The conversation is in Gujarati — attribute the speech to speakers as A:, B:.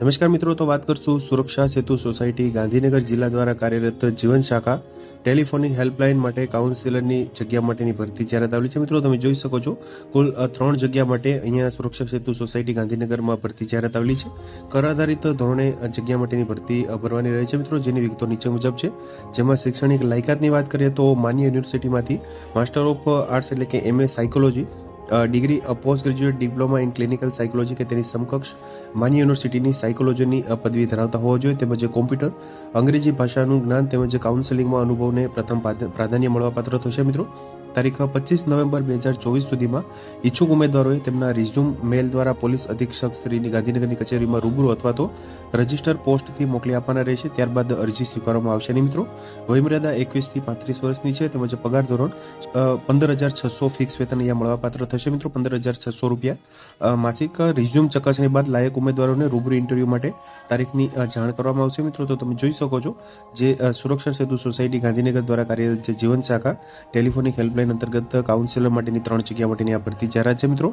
A: નમસ્કાર મિત્રો, તો વાત કરશું સુરક્ષા સેતુ સોસાયટી ગાંધીનગર જિલ્લા દ્વારા કાર્યરત જીવન શાખા ટેલિફોનિક હેલ્પલાઇન માટે કાઉન્સિલરની જગ્યા માટેની ભરતી જાહેરાત આવેલી છે. મિત્રો, તમે જોઈ શકો છો, કુલ ત્રણ જગ્યા માટે અહીંયા સુરક્ષા સેતુ સોસાયટી ગાંધીનગરમાં ભરતી જાહેરાત આવેલી છે. કર આધારિત ધોરણે જગ્યા માટેની ભરતી ભરવાની રહે છે મિત્રો, જેની વિગતો નીચે મુજબ છે. જેમાં શૈક્ષણિક લાયકાતની વાત કરીએ તો માન્ય યુનિવર્સિટીમાંથી માસ્ટર ઓફ આર્ટ્સ એટલે કે MA psychology degree post graduate diploma in clinical psychology કે તેની સમકક્ષ માન્ય યુનિવર્સિટીની સાયકોલોજીની પદવી ધરાવતા હોવા જોઈએ. તેમજ કોમ્પ્યુટર અંગ્રેજી ભાષાનું જ્ઞાન તેમજ કાઉન્સેલિંગમાં અનુભવને પ્રથમ પ્રાધાન્ય મળવાપાત્ર થશે મિત્રો. તારીખ પચીસ નવેમ્બર બે હજાર ચોવીસ સુધીમાં ઈચ્છુક ઉમેદવારોએ તેમના રિઝ્યુમ મેલ દ્વારા પોલીસ અધિક્ષક શ્રીની ગાંધીનગરની કચેરીમાં રૂબરૂ અથવા તો રજિસ્ટર પોસ્ટથી મોકલી આપવાના રહેશે. ત્યારબાદ અરજી સ્વીકારવામાં આવશે નહીં મિત્રો. વયમર્યાદા એકવીસથી પાંત્રીસ વર્ષની છે. તેમજ પગાર ધોરણ પંદર હજાર છસો ફિક્સ વેતન અહીંયા મળવાપાત્ર થશે. મિત્રો, પંદર હજાર છસો રૂપિયા. માસિક રિઝ્યુમ ચકાસણી બાદ લાયક ઉમેદવારોને રૂબરૂ ઇન્ટરવ્યૂ માટે તારીખની જાણ કરવામાં આવશે મિત્રો. તો તમે જોઈ શકો છો જે સુરક્ષા સેતુ સોસાયટી ગાંધીનગર દ્વારા કાર્યરત જે જીવન શાખા, ટેલિફોનિક હેલ્પલાઇન અંતર્ગત કાઉન્સિલર માટેની ત્રણ જગ્યા માટેની આ ભરતી જાહેરાત છે મિત્રો.